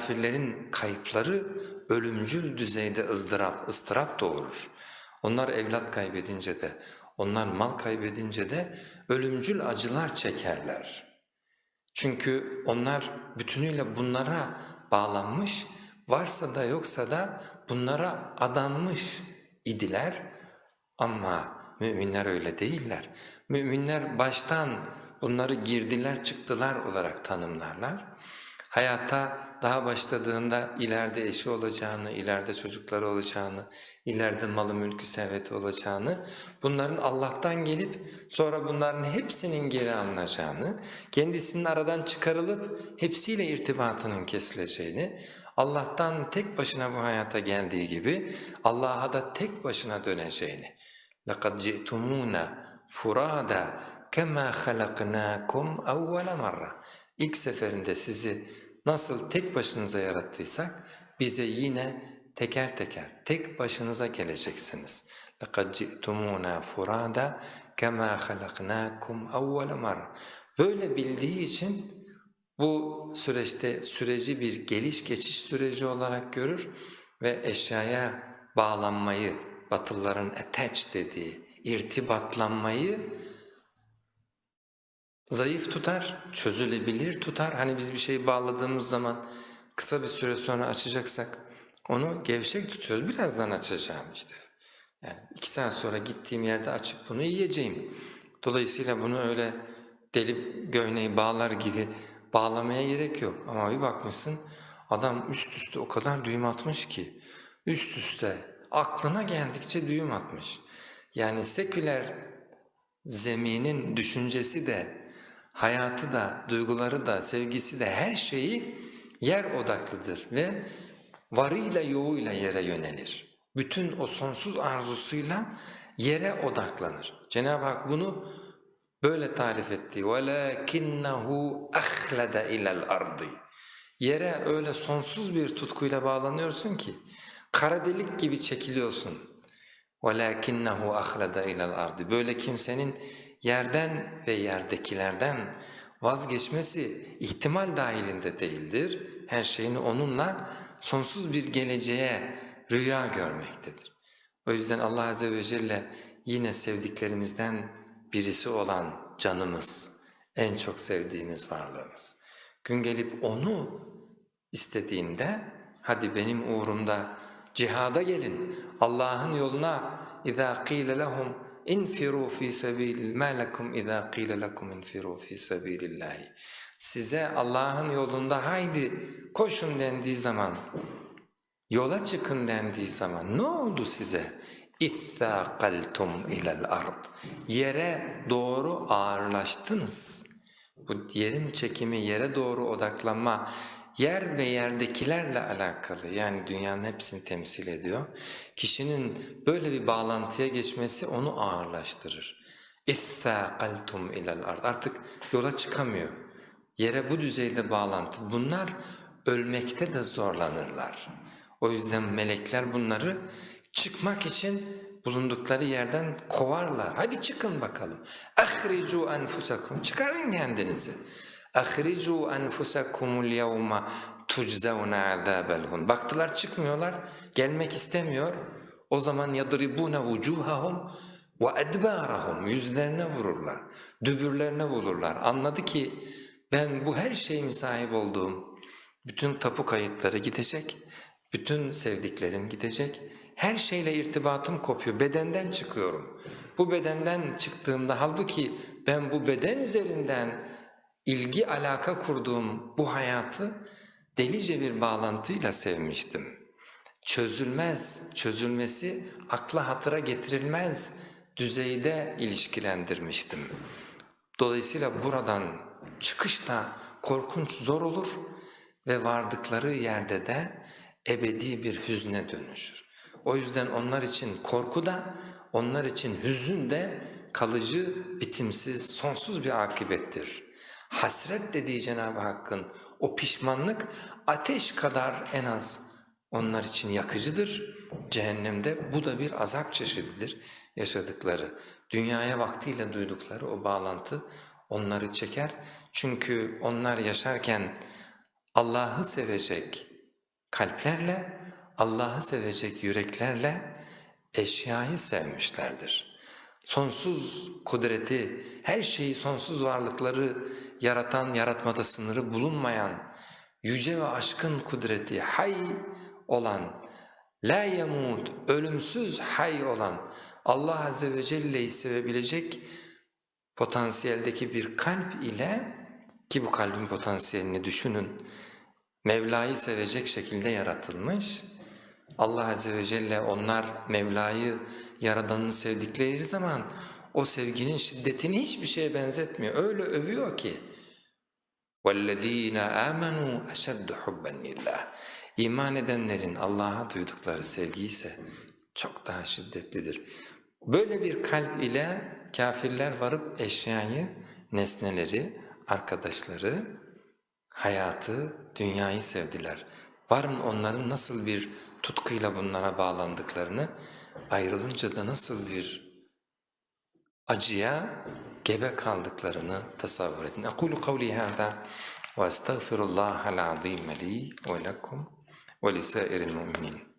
kafirlerin kayıpları ölümcül düzeyde ızdırap, ıstırap doğurur. Onlar evlat kaybedince de, onlar mal kaybedince de ölümcül acılar çekerler. Çünkü onlar bütünüyle bunlara bağlanmış, varsa da yoksa da bunlara adanmış idiler. Ama müminler öyle değiller. Müminler baştan bunları girdiler çıktılar olarak tanımlarlar. Hayata daha başladığında ileride eşi olacağını, ileride çocukları olacağını, ileride malı mülkü serveti olacağını, bunların Allah'tan gelip sonra bunların hepsinin geri alınacağını, kendisinin aradan çıkarılıp hepsiyle irtibatının kesileceğini, Allah'tan tek başına bu hayata geldiği gibi Allah'a da tek başına döneceğini. لَقَدْ جِئْتُمُونَ فُرَادًا كَمَا خَلَقْنَاكُمْ اَوَّلَ مَرَّةً İlk seferinde sizi nasıl tek başınıza yarattıysak bize yine teker teker tek başınıza geleceksiniz. لَقَدْ جِئْتُمُونَ فُرَادًا كَمَا خَلَقْنَاكُمْ اَوَّلَ مَرَّةً Böyle bildiği için bu süreçte süreci bir geliş geçiş süreci olarak görür ve eşyaya bağlanmayı, Batılıların attach dediği irtibatlanmayı zayıf tutar, çözülebilir tutar. Hani biz bir şeyi bağladığımız zaman kısa bir süre sonra açacaksak onu gevşek tutuyoruz. Birazdan açacağım işte. Yani iki saat sonra gittiğim yerde açıp bunu yiyeceğim. Dolayısıyla bunu öyle deli göğneyi bağlar gibi bağlamaya gerek yok. Ama bir bakmışsın adam üst üste o kadar düğüm atmış ki üst üste aklına geldikçe düğüm atmış. Yani seküler zeminin düşüncesi de, hayatı da, duyguları da, sevgisi de her şeyi yer odaklıdır ve varıyla yoğuyla yere yönelir. Bütün o sonsuz arzusuyla yere odaklanır. Cenab-ı Hak bunu böyle tarif etti. وَلَكِنَّهُ أَخْلَدَ اِلَى الْأَرْضِ Yere öyle sonsuz bir tutkuyla bağlanıyorsun ki, kara delik gibi çekiliyorsun. وَلَكِنَّهُ أَخْلَدَ اِلَى الْأَرْضِ Böyle kimsenin yerden ve yerdekilerden vazgeçmesi ihtimal dahilinde değildir. Her şeyini onunla sonsuz bir geleceğe rüya görmektedir. O yüzden Allah Azze ve Celle yine sevdiklerimizden birisi olan canımız, en çok sevdiğimiz varlığımız. Gün gelip onu istediğinde hadi benim uğrumda cihada gelin, Allah'ın yoluna اِذَا قِيلَ لَهُمْ اِنْفِرُوا ف۪ي سَب۪يلِ مَا لَكُمْ اِذَا قِيلَ لَكُمْ اِنْفِرُوا ف۪ي سَب۪يلِ اللّٰهِ Size Allah'ın yolunda haydi koşun dendiği zaman, yola çıkın dendiği zaman ne oldu size? اِثَّاقَلْتُمْ اِلَى الْأَرْضِ Yere doğru ağırlaştınız. Bu yerin çekimi, yere doğru odaklanma, yer ve yerdekilerle alakalı yani dünyanın hepsini temsil ediyor. Kişinin böyle bir bağlantıya geçmesi onu ağırlaştırır. اِثَّاقَلْتُمْ اِلَى الْأَرْضِ Artık yola çıkamıyor. Yere bu düzeyde bağlantı. Bunlar ölmekte de zorlanırlar. O yüzden melekler bunları çıkmak için bulundukları yerden kovarlar. Hadi çıkın bakalım. اَخْرِجُوا أَنْفُسَكُمْ Çıkarın kendinizi. اَخْرِجُوا أَنْفُسَكُمُ الْيَوْمَ تُجْزَوْنَ عَذَابَ الْهُنْ Baktılar çıkmıyorlar, gelmek istemiyor. O zaman يَضْرِبُونَ وُجُوهَهُمْ وَاَدْبَارَهُمْ Yüzlerine vururlar, dübürlerine vururlar. Anladı ki ben bu her şeyime sahip olduğum, bütün tapu kayıtları gidecek, bütün sevdiklerim gidecek, her şeyle irtibatım kopuyor, bedenden çıkıyorum. Bu bedenden çıktığımda halbuki ben bu beden üzerinden ilgi alaka kurduğum bu hayatı delice bir bağlantıyla sevmiştim. Çözülmez, çözülmesi akla hatıra getirilmez düzeyde ilişkilendirmiştim. Dolayısıyla buradan çıkış da korkunç zor olur ve vardıkları yerde de ebedi bir hüzne dönüşür. O yüzden onlar için korku da, onlar için hüzün de kalıcı, bitimsiz, sonsuz bir akibettir. Hasret dediği Cenab-ı Hakk'ın o pişmanlık ateş kadar en az onlar için yakıcıdır. Cehennemde bu da bir azap çeşididir yaşadıkları. Dünyaya vaktiyle duydukları o bağlantı onları çeker. Çünkü onlar yaşarken Allah'ı sevecek, kalplerle, Allah'ı sevecek yüreklerle eşyayı sevmişlerdir. Sonsuz kudreti, her şeyi sonsuz varlıkları yaratan, yaratmada sınırı bulunmayan, yüce ve aşkın kudreti, hay olan, la yemut, ölümsüz hay olan Allah Azze ve Celle'yi sevebilecek potansiyeldeki bir kalp ile ki bu kalbin potansiyelini düşünün, Mevla'yı sevecek şekilde yaratılmış. Allah Azze ve Celle onlar Mevla'yı, Yaradan'ını sevdikleri zaman o sevginin şiddetini hiçbir şeye benzetmiyor. Öyle övüyor ki. وَالَّذ۪ينَ آمَنُوا اَشَدُّ حُبًّا لِلّٰهِ İman edenlerin Allah'a duydukları sevgi ise çok daha şiddetlidir. Böyle bir kalp ile kafirler varıp eşyayı, nesneleri, arkadaşları, hayatı, dünyayı sevdiler. Varın onların nasıl bir tutkuyla bunlara bağlandıklarını, ayrılınca da nasıl bir acıya gebe kaldıklarını tasavvur edin. Hâzâ ve estağfirullâhal azîme li ve lekum ve lisairil mu'minin.